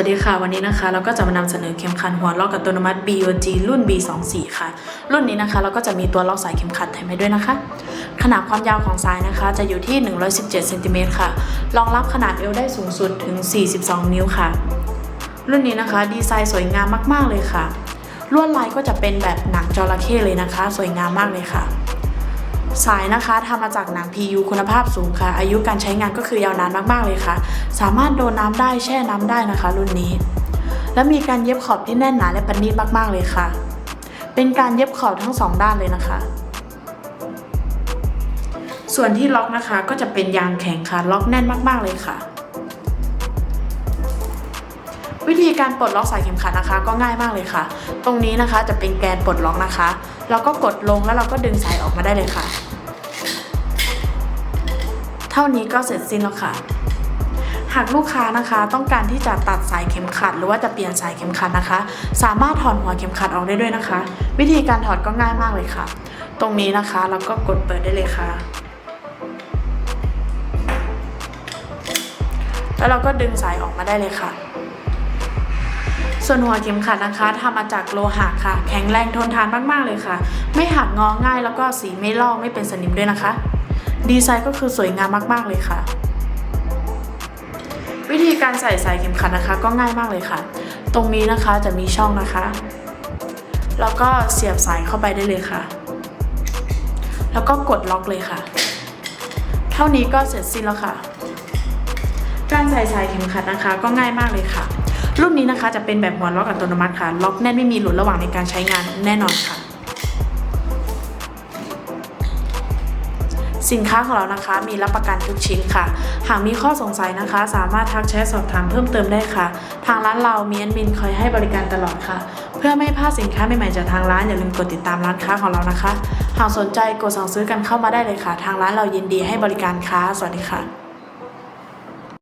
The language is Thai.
วัสดีค่ะ วันนี้นะคะเราก็จะมานำเสนอเข็มขัดหัวล็อกอัตโนมัติ BOG รุ่น B24 ค่ะ รุ่นนี้นะคะเราก็จะมีตัวล็อกสายเข็มขัดแถมให้ด้วยนะคะ ขนาดความยาวของสายนะคะ จะอยู่ที่ 117เซนติเมตรค่ะรองรับขนาดเอวได้สูงสุดถึง 42 นิ้วค่ะ รุ่นนี้นะคะ ดีไซน์สวยงามมากๆเลยค่ะ ลวดลายก็จะเป็นแบบหนังจระเข้เลยนะคะ สวยงามมากเลยค่ะ สายนะคะทำมาจากหนัง PU คุณภาพสูงค่ะ อายุการใช้งานก็คือยาวนานมากๆเลยค่ะ สามารถโดนน้ำได้แช่น้ำได้นะคะ รุ่นนี้ และมีการเย็บขอบที่แน่นหนาและประณีตมากๆเลยค่ะ เป็นการเย็บขอบทั้งสองด้านเลยนะคะ ส่วนที่ล็อกนะคะก็จะเป็นยางแข็งค่ะล็อกแน่นมากๆเลยค่ะ วิธีการปลดล็อกสายเข็มขัดนะคะ ก็ง่ายมากเลยค่ะ ตรงนี้นะคะจะเป็นแกนปลดล็อกนะคะเราก็กดลงแล้วเราก็ดึงสายออกมาได้เลยค่ะ เท่านี้ก็เสร็จสิ้นแล้วค่ะ หากลูกค้านะคะต้องการที่จะตัดสายเข็มขัด หรือว่าจะเปลี่ยนสายเข็มขัดนะคะ สามารถถอดหัวเข็มขัดออกได้ด้วยนะคะ วิธีการถอดก็ง่ายมากเลยค่ะ ตรงนี้นะคะเราก็กดเปิดได้เลยค่ะแล้วเราก็ดึงสายออกมาได้เลยค่ะ ส่วนหัวเข็มขัดนะคะทำมาจากโลหะค่ะ แข็งแรงทนทานมากๆเลยค่ะ ไม่หักงอง่ายแล้วก็สีไม่ลอกไม่เป็นสนิมด้วยนะคะ ดีไซน์ก็คือสวยงามมากๆเลยค่ะ วิธีการใส่สายเข็มขัดนะคะ ก็ง่ายมากเลยค่ะ ตรงนี้นะคะจะมีช่องนะคะ แล้วก็เสียบสายเข้าไปได้เลยค่ะ แล้วก็กดล็อกเลยค่ะ เท่านี้ก็เสร็จสิ้นแล้วค่ะ การใส่สายเข็มขัดนะคะ ก็ง่ายมากเลยค่ะ รุ่นนี้นะคะจะเป็นแบบหัวล็อกอัตโนมัติค่ะ ล็อกแน่นไม่มีหลุดระหว่างในการใช้งานแน่นอนค่ะ สินค้าของเรานะคะมีรับประกันทุกชิ้นค่ะ หากมีข้อสงสัยนะคะ สามารถทักแชทสอบถามเพิ่มเติมได้ค่ะ ทางร้านเรามีแอดมินคอยให้บริการตลอดค่ะ เพื่อไม่พลาดสินค้าใหม่ๆจากทางร้านอย่าลืมกดติดตามร้านค้าของเรานะคะ หากสนใจกดสั่งซื้อกันเข้ามาได้เลยค่ะ ทางร้านเรายินดีให้บริการค่ะสวัสดีค่ะ